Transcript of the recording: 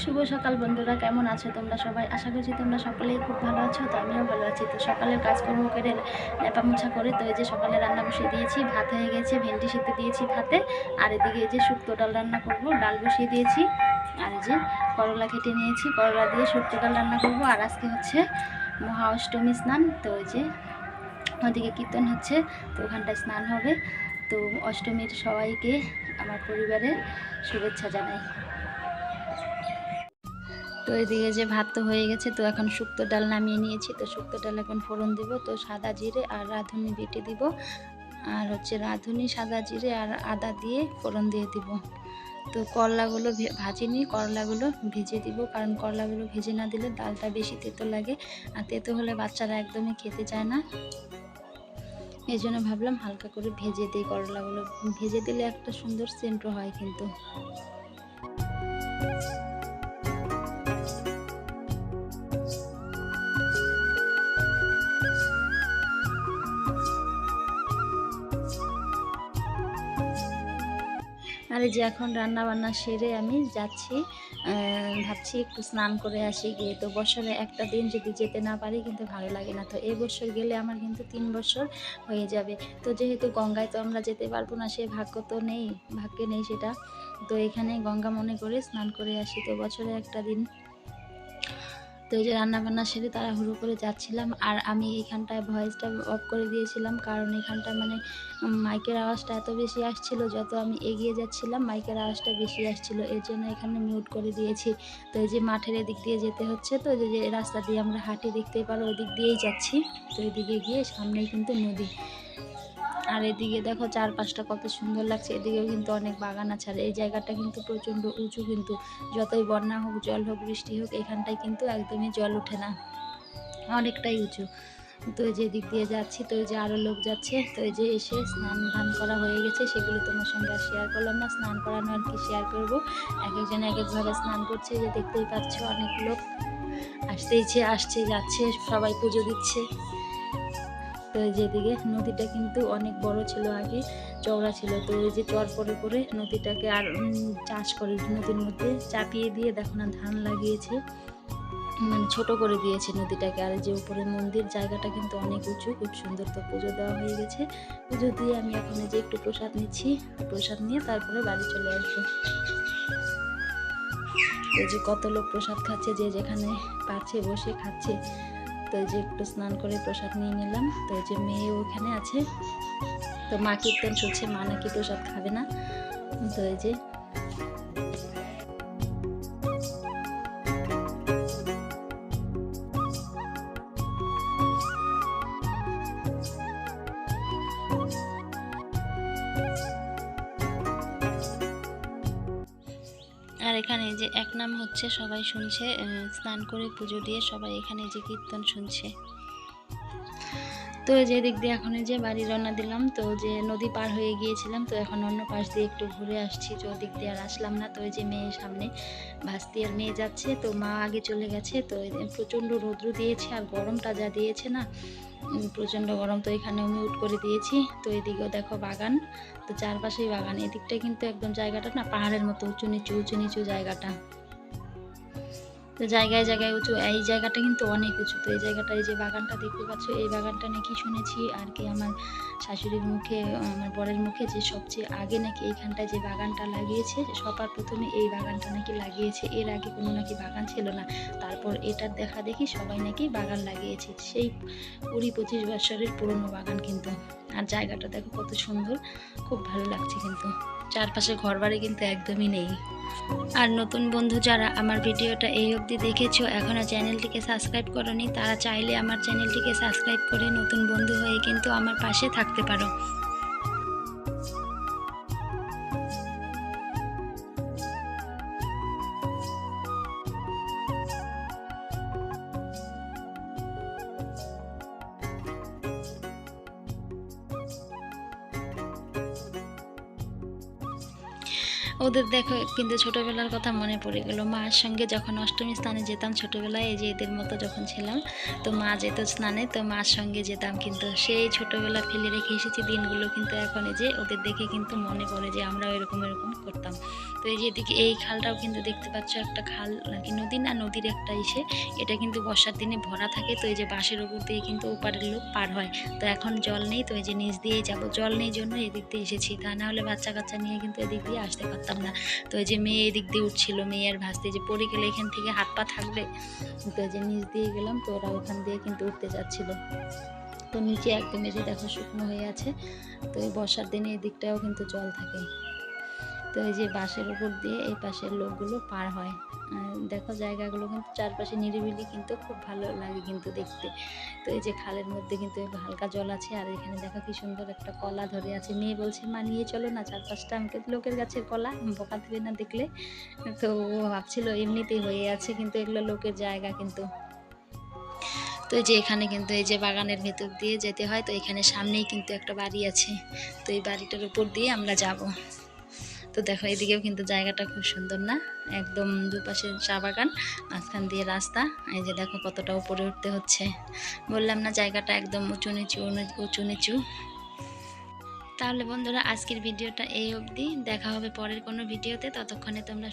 শুভ সকাল বন্ধুরা, কেমন আছো তোমরা সবাই? আশা করছি তোমরা সকলেই খুব ভালো আছো, তো আমিও ভালো আছি। তো সকালের কাজকর্ম করে লেপা মোছা করে তো এই যে সকালে রান্না বসিয়ে দিয়েছি, ভাত হয়ে গেছে, ভেন্ডি সিদ্ধ দিয়েছি ভাতে, আর এদিকে এই যে শুক্তো ডাল রান্না করব, ডাল বসিয়ে দিয়েছি, আর এই যে করলা কেটে নিয়েছি, করলা দিয়ে শুক্তো ডাল রান্না করব, আর আজকে হচ্ছে মহা অষ্টমী স্নান, তো ওই যে ওদিকে কীর্তন হচ্ছে, তো ওখানটায় স্নান হবে। তো অষ্টমীর সবাইকে, আমার পরিবারের শুভেচ্ছা জানাই। তো এদিকে যে ভাত তো হয়ে গেছে, তো এখন শুক্তো ডাল নামিয়ে নিয়েছি। তো শুক্তো ডাল এখন ফোড়ন দিব, তো সাদা জিরে আর রাঁধুনি বেটে দিব। আর হচ্ছে রাঁধুনি, সাদা জিরে আর আদা দিয়ে ফোড়ন দিয়ে দিব। তো করলাগুলো ভাজিনি করলাগুলো ভেজে দিব, কারণ করলাগুলো ভেজে না দিলে ডালটা বেশি তেতো লাগে। আর তেতো হলে বাচ্চারা একদমই খেতে চায় না। এই জন্য ভাবলাম হালকা করে ভেজে দিই করলাগুলো। ভেজে দিলে একটা সুন্দর সেন্টও হয় কিন্তু। আর এই যে এখন রান্না বান্না সেরে আমি যাচ্ছি ভাবছি একটু স্নান করে আসি গিয়ে। তো বছরে একটা দিন যদি যেতে না পারি কিন্তু ভালো লাগে না। তো এই বছর গেলে আমার কিন্তু তিন বছর হয়ে যাবে। তো যেহেতু গঙ্গায় তো আমরা যেতে পারব না, সে ভাগ্য তো নেই, ভাগ্যে নেই সেটা। তো এখানে গঙ্গা মনে করে স্নান করে আসি। তো বছরে একটা দিন তো এই যে রান্না বান্না সেরে তাড়াহুড়ো করে যাচ্ছিলাম আর আমি এইখানটায় ভয়েসটা অফ করে দিয়েছিলাম কারণ এখানটা মানে মাইকের আওয়াজটা এত বেশি আসছিল যত আমি এগিয়ে যাচ্ছিলাম মাইকের আওয়াজটা বেশি আসছিল। এর জন্য এখানে মিউট করে দিয়েছি। তো এই যে মাঠের এদিক দিয়ে যেতে হচ্ছে তো যে রাস্তা দিয়ে আমরা হাঁটি দেখতেই পারো ওদিক দিয়েই যাচ্ছি। তো এদিকে গিয়ে সামনেই কিন্তু নদী। আর এদিকে দেখো চারপাশটা কত সুন্দর লাগছে, এদিকেও কিন্তু অনেক বাগান আছে। আর এই জায়গাটা কিন্তু প্রচণ্ড উঁচু কিন্তু, যতই বন্যা হোক, জল হোক, বৃষ্টি হোক, এখানটায় কিন্তু একদমই জল ওঠে না। অনেকটাই উঁচু। তো যে দিক দিয়ে যাচ্ছি, তো যে আরও লোক যাচ্ছে, তো যে এসে স্নান ধান করা হয়ে গেছে, সেগুলো তোমার সঙ্গে আর শেয়ার করলাম না। স্নান করানো আর কি শেয়ার করব। এক একজন এক একভাবে স্নান করছে যে দেখতেই পাচ্ছ অনেক লোক। আসতেইছে আসছে, যাচ্ছে, সবাই পুজো দিচ্ছে। তো এই যে নদীটা কিন্তু অনেক বড় ছিল আগে, চওড়া ছিল। তো ওই যে চর পরে পরে নদীটাকে আর চাষ করে নদীর মধ্যে চাপিয়ে দিয়ে দেখো না ধান লাগিয়েছে। মানে ছোট করে দিয়েছে নদীটাকে। আর যে উপরে মন্দির, জায়গাটা কিন্তু অনেক উঁচু, খুব সুন্দর তো পুজো দেওয়া হয়ে গেছে। পুজো দিয়ে আমি এখন যে একটু প্রসাদ নিচ্ছি, প্রসাদ নিয়ে তারপরে বাড়ি চলে আসব। এই যে কত লোক প্রসাদ খাচ্ছে, যে যেখানে পাচ্ছে, বসে খাচ্ছে। তো যে একটু স্নান করে প্রসাদ নিয়ে নিলাম। তো যে মেয়ে ওখানে আছে। তো মা কীর্তন শুনছে, মা নাকি প্রসাদ খাবে না। তো এই যে এখানে যে এক নাম হচ্ছে, সবাই শুনছে স্নান করে পুজো দিয়ে সবাই এখানে যে কীর্তন শুনছে। তো যে দিক দিয়ে এখন যে বাড়ি রওনা দিলাম, তো যে নদী পার হয়ে গিয়েছিলাম, তো এখন অন্য পাশ দিয়ে একটু ঘুরে আসছি তো দিক দিয়ে আর আসলাম না। তো যে মেয়ে সামনে ভাস্তি আর মেয়ে যাচ্ছে, তো মা আগে চলে গেছে, তো প্রচণ্ড রৌদ্র দিয়েছে, আর গরমটা যা দিয়েছে না প্রচণ্ড গরম তো এখানে মিউট করে দিয়েছি। তো এদিকেও দেখো বাগান। তো চারপাশেই বাগান। এদিকটা কিন্তু একদম জায়গাটা না পাহাড়ের মতো, উঁচু নিচু উঁচু নিচু জায়গাটা। তো জায়গায় জায়গায় উঁচু, এই জায়গাটা কিন্তু অনেক উঁচু। তো এই জায়গাটা, এই যে বাগানটা দেখতে পাচ্ছ, এই বাগানটা নাকি শুনেছি আর কি আমার শাশুড়ির মুখে, আমার বরের মুখে যে সবচেয়ে আগে নাকি এইখানটায় যে বাগানটা লাগিয়েছে সবার প্রথমে এই বাগানটা নাকি লাগিয়েছে। এর আগে কোনো নাকি বাগান ছিল না। তারপর এটার দেখা দেখি সবাই নাকি বাগান লাগিয়েছে। সেই কুড়ি পঁচিশ বছরের পুরনো বাগান কিন্তু। আর জায়গাটা দেখো কত সুন্দর। খুব ভালো লাগছে কিন্তু। চারপাশে ঘরবাড়ি কিন্তু একদমই নেই। আর নতুন বন্ধু যারা আমার ভিডিওটা এই অবধি দেখেছ এখনও চ্যানেলটিকে সাবস্ক্রাইব করনি, তারা চাইলে আমার চ্যানেলটিকে সাবস্ক্রাইব করে নতুন বন্ধু হয়ে কিন্তু আমার পাশে থাকতে পারো। ওদের দেখো, কিন্তু ছোটোবেলার কথা মনে পড়ে গেল। মার সঙ্গে যখন অষ্টমী স্নানে যেতাম ছোটোবেলায়, এই যে এদের মতো যখন ছিলাম, তো মা যেত স্নানে, তো মার সঙ্গে যেতাম। কিন্তু সেই ছোটোবেলা ফেলে রেখে এসেছি দিনগুলো কিন্তু এখন এই যে ওদের দেখে কিন্তু মনে পড়ে যে আমরাও এরকম এরকম করতাম। তো এই যে এদিকে এই খালটাও কিন্তু দেখতে পাচ্ছ একটা খাল, নাকি নদী না, নদীর একটা ইসে। এটা কিন্তু বর্ষার দিনে ভরা থাকে, তো এই যে বাঁশের উপর দিয়ে কিন্তু ওপারের লোক পার হয়। তো এখন জল নেই, তো এই যে নিচ দিয়েই যাব। জল নেই জন্য এদিক দিয়ে এসেছি। তা না হলে বাচ্চা কাচ্চা নিয়ে কিন্তু এদিক দিয়ে আসতে পারতাম না। তো যে মেয়ে এদিক দিয়ে উঠছিল আর ভাসতে, যে পড়ে গেলে এখান থেকে হাত পা থাকবে। তো যে নিচ দিয়ে গেলাম, তো ওরা ওখান দিয়ে কিন্তু উঠতে যাচ্ছিল। তো নিচে একদম এসে দেখো শুকনো হয়ে আছে, তো বর্ষার দিনে এদিকটাও কিন্তু জল থাকে। তো এই যে বাসের উপর দিয়ে এই পাশের লোকগুলো পার হয়। দেখো জায়গাগুলো কিন্তু চারপাশে নিরিবিলি কিন্তু খুব ভালো লাগে কিন্তু দেখতে। তো এই যে খালের মধ্যে কিন্তু হালকা জল আছে আর এখানে দেখো কি সুন্দর একটা কলা ধরে আছে। মেয়ে বলছে, মা, নিয়ে চলো না চার পাঁচটা আমাকে লোকের গাছের কলা, বকা দেবে না দেখলে। তো ভাবছিল এমনিতেই হয়ে আছে কিন্তু এগুলো লোকের জায়গা কিন্তু। তো যে এখানে কিন্তু এই যে বাগানের ভেতর দিয়ে যেতে হয়। তো এখানে সামনেই কিন্তু একটা বাড়ি আছে। তো এই বাড়িটার উপর দিয়ে আমরা যাব। তো দেখো, এদিকেও কিন্তু জায়গাটা খুব সুন্দর না? একদম দুপাশে চা বাগান, মাঝখান দিয়ে রাস্তা। এই যে দেখো কতটা উপরে উঠতে হচ্ছে। বললাম না জায়গাটা একদম উঁচু নিচু উঁচু নিচু। তাহলে বন্ধুরা, আজকের ভিডিওটা এই অবধি। দেখা হবে পরের কোনো ভিডিওতে। ততক্ষণে তোমরা